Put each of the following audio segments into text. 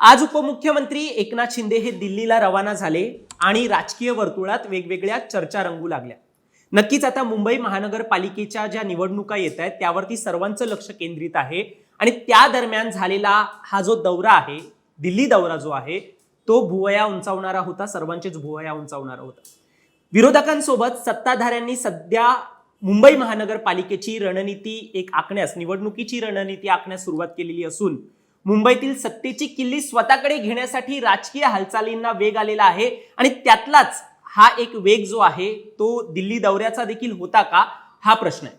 आज उपमुख्यमंत्री एकनाथ शिंदे हे दिल्लीला रवाना झाले आणि राजकीय वर्तुळात वेगवेगळ्या चर्चा रंगू लागल्या. नक्कीच आता मुंबई महानगरपालिकेच्या ज्या निवडणुका येत आहेत त्यावरती सर्वांचं लक्ष केंद्रित आहे आणि त्या दरम्यान झालेला हा जो दौरा आहे दिल्ली दौरा जो आहे तो भुवया उंचावणारा होता सर्वांचेच भुवया उंचावणारा होता. विरोधकांसोबत सत्ताधाऱ्यांनी सध्या मुंबई महानगरपालिकेची रणनीती एक आखण्यास निवडणुकीची रणनीती आखण्यास सुरुवात केलेली असून मुंबईतील सत्तेची किल्ली स्वतःकडे घेण्यासाठी राजकीय हालचालींना वेग आलेला आहे आणि त्यातलाच हा एक वेग जो आहे तो दिल्ली दौऱ्याचा देखील होता का? हा प्रश्न आहे.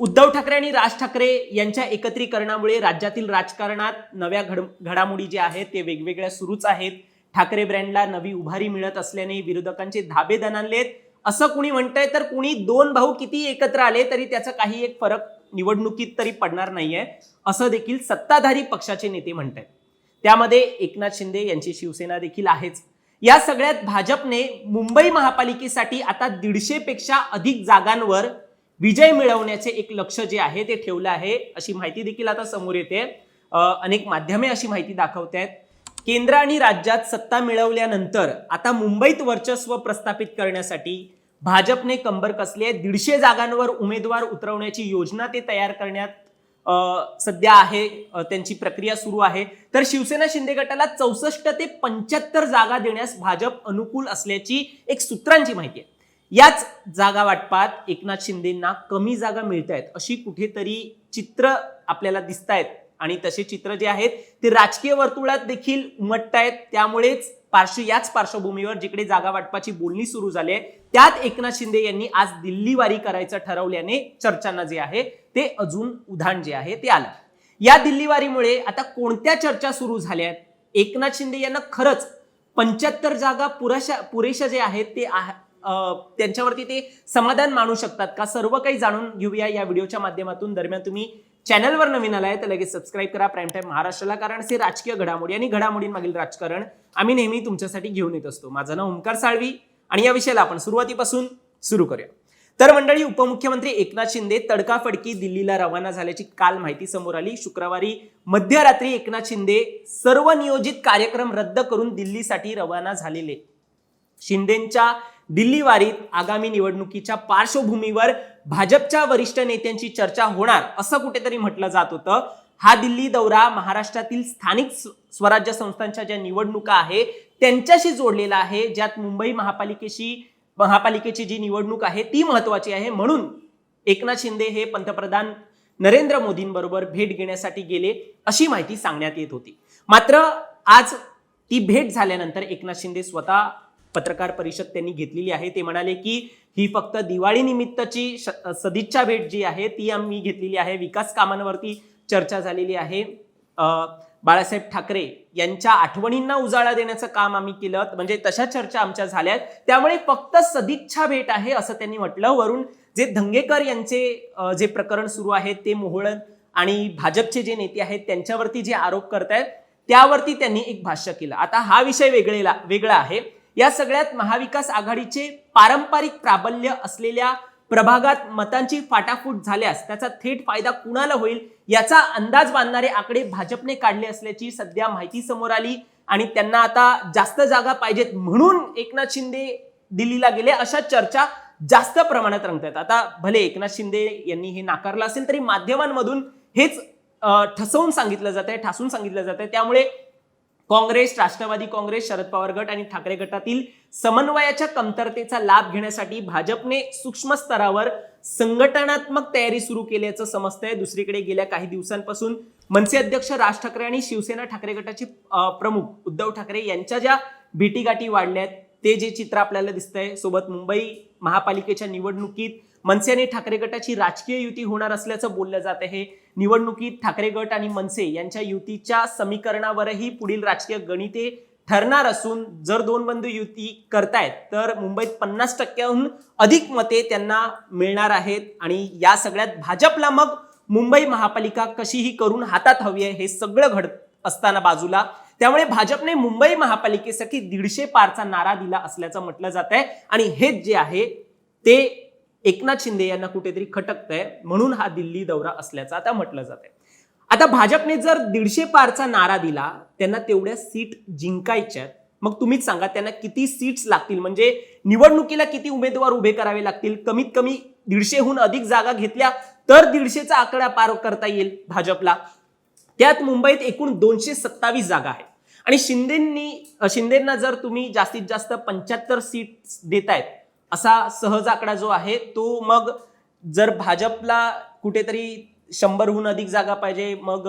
उद्धव ठाकरे आणि राज ठाकरे यांच्या एकत्रीकरणामुळे राज्यातील राजकारणात नव्या घड घडामोडी ज्या आहेत ते वेगवेगळ्या सुरूच आहेत. ठाकरे ब्रँडला नवी उभारी मिळत असल्याने विरोधकांचे धाबे दणानलेत असं कुणी म्हणतंय तर कुणी दोन भाऊ किती एकत्र आले तरी त्याचा काही एक फरक निवडणुकीत तरी पडणार नाहीये असं देखील सत्ताधारी पक्षाचे नेते म्हणतात त्यामध्ये एकनाथ शिंदे यांची शिवसेना देखील आहेच. या सगळ्यात भाजपने मुंबई महापालिकेसाठी आता दीडशे पेक्षा अधिक जागांवर विजय मिळवण्याचे एक लक्ष जे आहे ते ठेवलं आहे अशी माहिती देखील आता समोर येते. अनेक माध्यमे अशी माहिती दाखवत आहेत केंद्र आणि राज्यात सत्ता मिळवल्यानंतर आता मुंबईत वर्चस्व प्रस्थापित करण्यासाठी भाजपने कंबर कसली आहे? दीडशे जागांवर उमेदवार उतरवण्याची योजना ते तयार करण्यात सध्या आहे त्यांची प्रक्रिया सुरू आहे. तर शिवसेना शिंदे गटाला चौसष्ट ते पंच्याहत्तर जागा देण्यास भाजप अनुकूल असल्याची एक सूत्रांची माहिती आहे. याच जागा वाटपात एकनाथ शिंदेंना कमी जागा मिळत आहेत अशी कुठेतरी चित्र आपल्याला दिसत आहेत आणि तसे चित्र जे आहेत ते राजकीय वर्तुळात देखील उमटत आहेत त्यामुळेच पार्श्व याच पार्श्वभूमीवर जिकडे जागा वाटपाची बोलणी सुरू झाली आहे त्यात एकनाथ शिंदे यांनी आज दिल्लीवारी करायचं ठरवल्याने चर्चांना जे आहे ते अजून उधाण जे आहे ते आलं. या दिल्लीवारीमुळे आता कोणत्या चर्चा सुरू झाल्या आहेत? एकनाथ शिंदे यांना खरंच पंच्याहत्तर जागा पुरेशा पुरेशा जे आहेत ते अं, त्यांच्यावरती ते समाधान मानू शकतात का? सर्व काही जाणून घेऊया या व्हिडिओच्या माध्यमातून. दरम्यान तुम्ही चॅनलवर नवीन आलाय तर लगेच सबस्क्राईब करा. प्राईम टाईम महाराष्ट्राला कारण असे राजकीय घडामोडी आणि घडामोडींमागील राजकारण आम्ही नेहमी तुमच्यासाठी घेऊन येत असतो. माझं नाव ओंकार साळवी आणि या विषयाला आपण सुरुवातीपासून सुरू करूया. तर मंडळी उपमुख्यमंत्री एकनाथ शिंदे तडकाफडकी दिल्लीला रवाना झाल्याची काल माहिती समोर आली. शुक्रवारी मध्यरात्री एकनाथ शिंदे सर्व नियोजित कार्यक्रम रद्द करून दिल्लीसाठी रवाना झालेले. शिंदेच्या दिल्ली वारीत आगामी निवडणुकीच्या पार्श्वभूमीवर भाजपच्या वरिष्ठ नेत्यांची चर्चा होणार असं कुठेतरी म्हटलं जात होतं. हा दिल्ली दौरा महाराष्ट्रातील स्थानिक स्वराज्य संस्थांच्या ज्या निवडणुका आहे त्यांच्याशी जोडलेला आहे ज्यात मुंबई महापालिकेशी महापालिकेची जी निवडणूक आहे ती महत्वाची आहे. म्हणून एकनाथ शिंदे हे पंतप्रधान नरेंद्र मोदींबरोबर भेट घेण्यासाठी गेले अशी माहिती सांगण्यात येत होती. मात्र आज ती भेट झाल्यानंतर एकनाथ शिंदे स्वतः पत्रकार परिषद त्यांनी घेतलेली आहे. ते म्हणाले की ही फक्त दिवाळी निमित्तची श- सदिच्छा भेट जी आहे ती आम्ही घेतलेली आहे. विकास कामांवरती चर्चा झालेली आहे. बाळासाहेब ठाकरे यांच्या आठवणींना उजाळा देण्याचं काम आम्ही केलं. म्हणजे तशा चर्चा आमच्या झाल्यात. त्यामुळे फक्त सदिच्छा भेट आहे असं त्यांनी म्हटलं. वरून जे धंगेकर यांचे जे प्रकरण सुरू आहे ते मोहळण आणि भाजपचे जे नेते आहेत त्यांच्यावरती जे आरोप करतायत त्यावरती त्यांनी एक भाष्य केलं. आता हा विषय वेगळेला वेगळा आहे. या सगळ्यात महाविकास आघाडीचे पारंपरिक प्राबल्य असलेल्या प्रभागात मतांची फाटाफूट झाल्यास त्याचा थेट फायदा कुणाला होईल याचा अंदाज बांधणारे आकडे भाजपने काढले असल्याची सध्या माहिती समोर आली आणि त्यांना आता जास्त जागा पाहिजेत म्हणून एकनाथ शिंदे दिल्लीला गेले. अशा चर्चा जास्त प्रमाणात रंगतात. आता भले एकनाथ शिंदे यांनी हे नाकारलं असेल तरी माध्यमांमधून हेच ठसवून सांगितलं जात आहे ठासून सांगितलं जात आहे त्यामुळे काँग्रेस राष्ट्रवादी काँग्रेस शरद पवार गट आणि ठाकरे गटातील समन्वयाच्या कमतरतेचा लाभ घेण्यासाठी भाजपने सूक्ष्म स्तरावर संघटनात्मक तयारी सुरू केल्याचं समजतंय. दुसरीकडे गेल्या काही दिवसांपासून मनसे अध्यक्ष राज ठाकरे आणि शिवसेना ठाकरे गटाचे प्रमुख उद्धव ठाकरे यांच्या ज्या भेटीगाठी वाढल्यात ते जे चित्र आपल्याला दिसतंय सोबत मुंबई महापालिकेच्या निवडणुकीत मनसे आणि ठाकरे गटाची राजकीय युती होणार असल्याचं बोललं जात आहे. निवडणुकीत ठाकरे गट आणि मनसे यांच्या युतीच्या समीकरणावरही पुढील राजकीय गणिते ठरणार असून जर दोन बंधू युती करतायत तर मुंबईत पन्नास टक्क्याहून अधिक मते त्यांना मिळणार आहेत आणि या सगळ्यात भाजपला मग मुंबई महापालिका कशीही करून हातात हवी आहे हे सगळं घडत असताना बाजूला. त्यामुळे भाजपने मुंबई महापालिकेसाठी दीडशे पारचा नारा दिला असल्याचं म्हटलं जात आहे आणि हेच जे आहे ते एकनाथ शिंदे यांना कुठेतरी खटकतंय म्हणून हा दिल्ली दौरा असल्याचं आता म्हटलं जात आहे आता भाजपने जर दीडशे पारचा नारा दिला त्यांना तेवढ्या सीट जिंकायच्या मग तुम्हीच सांगा त्यांना किती सीट्स लागतील? म्हणजे निवडणुकीला किती उमेदवार उभे करावे लागतील? कमीत कमी दीडशेहून अधिक जागा घेतल्या तर दीडशेचा आकडा पार करता येईल भाजपला. त्यात मुंबईत एकूण दोनशे सत्तावीस जागा आहेत. आणि शिंदेंनी शिंदेंना जर तुम्ही जास्तीत जास्त पंच्याहत्तर सीट्स देतायत असा सहज आकडा जो आहे तो मग जर भाजपला कुठेतरी शंभरहून अधिक जागा पाहिजे मग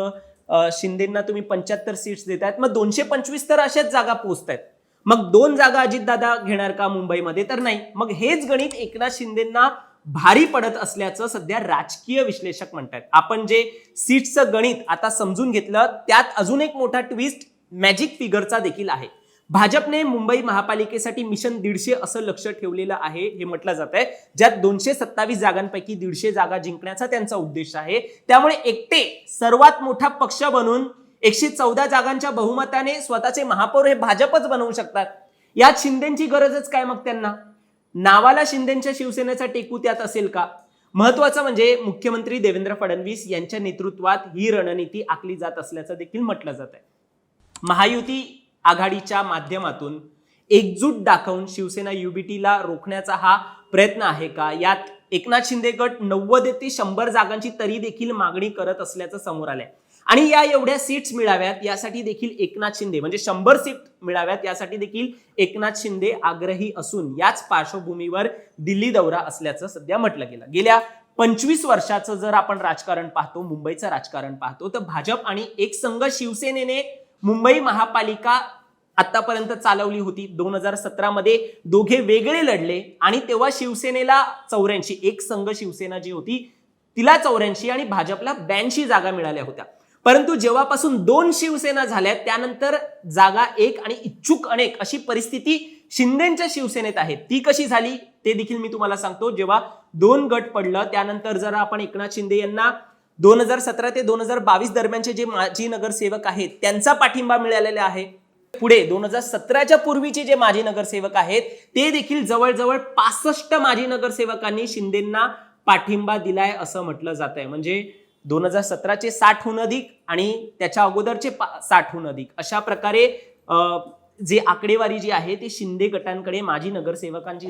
शिंदेना शिंदेंना तुम्ही पंच्याहत्तर सीट्स देतायत मग दोनशे पंचवीस तर अशाच जागा पोहोचतायत. मग दोन जागा अजितदादा घेणार का मुंबईमध्ये? तर नाही. मग हेच गणित एकनाथ शिंदेंना भारी पडत असल्याचं सध्या राजकीय विश्लेषक म्हणतात आपण जे सीट्सचं गणित आता समजून घेतलं त्यात अजून एक मोठा ट्विस्ट मॅजिक फिगरचा देखील आहे. भाजपने मुंबई महापालिकेसाठी मिशन दीडशे असं लक्ष ठेवलेलं आहे हे म्हटलं जात आहे ज्यात दोनशे सत्तावीस जागांपैकी दीडशे जागा जिंकण्याचा त्यांचा उद्देश आहे. त्यामुळे एकटे सर्वात मोठा पक्ष बनून एकशे चौदा जागांच्या बहुमताने स्वतःचे महापौर हे भाजपच बनवू शकतात. यात शिंदेची गरजच काय मग त्यांना? नावाला शिंदेच्या शिवसेनेचा टेकू त्यात असेल का? महत्वाचं म्हणजे मुख्यमंत्री देवेंद्र फडणवीस यांच्या नेतृत्वात ही रणनीती आखली जात असल्याचं देखील म्हटलं जात आहे महायुती आघाडीच्या माध्यमातून एकजूट दाखवून शिवसेना युबीटीला रोखण्याचा हा प्रयत्न आहे का? यात एकनाथ शिंदे गट नव्वद ते शंभर जागांची तरी देखील मागणी करत असल्याचं समोर आलंय. आणि या एवढ्या सीट्स मिळाव्यात यासाठी देखील एकनाथ शिंदे म्हणजे शंभर सीट मिळाव्यात यासाठी देखील एकनाथ शिंदे आग्रही असून याच पार्श्वभूमीवर दिल्ली दौरा असल्याचं सध्या म्हटलं गेलं. गेल्या पंचवीस वर्षाचं जर आपण राजकारण पाहतो मुंबईचं राजकारण पाहतो तर भाजप आणि एक संघ शिवसेनेने मुंबई महापालिका आतापर्यंत चालवली होती. दोन हजार सतरामध्ये दोघे वेगळे लढले आणि तेव्हा शिवसेनेला चौऱ्याऐंशी एक संघ शिवसेना जी होती तिला चौऱ्याऐंशी आणि भाजपला ब्याऐंशी जागा मिळाल्या होत्या. परंतु जेव्हापासून दोन शिवसेना झाल्या त्यानंतर जागा एक आणि इच्छुक अनेक अशी परिस्थिती शिंदेच्या शिवसेनेत आहे. ती कशी झाली ते देखील मी तुम्हाला सांगतो. जेव्हा दोन गट पडलं त्यानंतर जर आपण एकनाथ शिंदे यांना दोन हजार सतरा ते दोन हजार बावीस दरम्यानचे जे माजी नगरसेवक आहेत त्यांचा पाठिंबा मिळालेला आहे. पुढे दोन हजार सतराच्या पूर्वीचे जे माजी नगरसेवक आहेत ते देखील जवळजवळ पासष्ट माजी नगरसेवकांनी शिंदेंना पाठिंबा दिलाय असं म्हटलं जात आहे म्हणजे दोन हजार सतराचे साठहून अधिक आणि त्याच्या अगोदरचे पा- साठहून अधिक. अशा प्रकारे जे आकडेवारी जी आहे ती शिंदे गटांकडे माजी नगरसेवकांची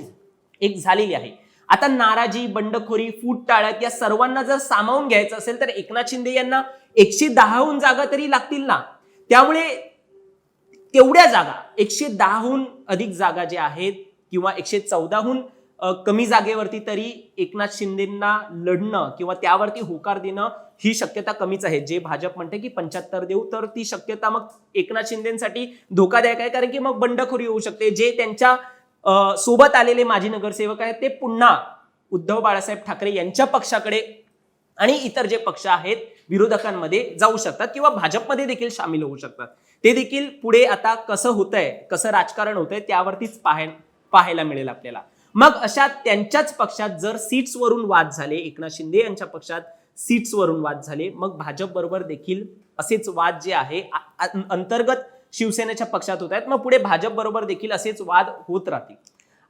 एक झालेली आहे. आता नाराजी बंडखोरी फूट टाळत या सर्वांना जर सामावून घ्यायचं असेल तर एकनाथ शिंदे यांना एकशे दहाहून जागा तरी लागतील ना. त्यामुळे तेवढ्या जागा एकशे दहाहून अधिक जागा ज्या आहेत किंवा एकशे चौदाहून कमी जागेवरती तरी एकनाथ शिंदेंना लढणं किंवा त्यावरती होकार देणं ही शक्यता कमीच आहे. जे भाजप म्हणते की पंच्याहत्तर देऊ तर ती शक्यता मग एकनाथ शिंदेसाठी धोकादायक आहे. कारण की मग बंडखोरी होऊ शकते. जे त्यांच्या सोबत आलेले माजी नगरसेवक आहेत ते पुन्हा उद्धव बाळासाहेब ठाकरे यांच्या पक्षाकडे आणि इतर जे पक्ष आहेत विरोधकांमध्ये जाऊ शकतात किंवा भाजपमध्ये देखील सामील होऊ शकतात. ते देखील पुढे आता कसं होतंय कसं राजकारण होतंय त्यावरतीच पाहाय पाहायला मिळेल आपल्याला. मग अशा त्यांच्याच पक्षात जर सीट्सवरून वाद झाले एकनाथ शिंदे यांच्या पक्षात सीट्सवरून वाद झाले मग भाजप बरोबर देखील असेच वाद जे आहे आ- आ- अंतर्गत शिवसेनेच्या पक्षात होत आहेत. मग पुढे भाजप बरोबर देखील असेच वाद होत राहतील.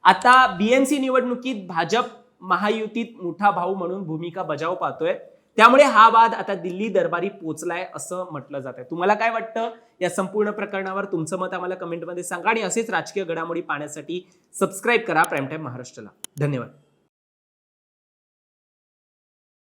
आता बीएमसी निवडणुकीत भाजप महायुतीत मोठा भाऊ म्हणून भूमिका बजाव पाहतोय. त्यामुळे हा वाद आता दिल्ली दरबारी पोहोचलाय असं म्हटलं जात आहे. तुम्हाला काय वाटतं? या संपूर्ण प्रकरणावर तुमचं मत आम्हाला कमेंटमध्ये सांगा आणि असेच राजकीय घडामोडी पाहण्यासाठी सबस्क्राईब करा. प्राईम टाईम महाराष्ट्राला. धन्यवाद.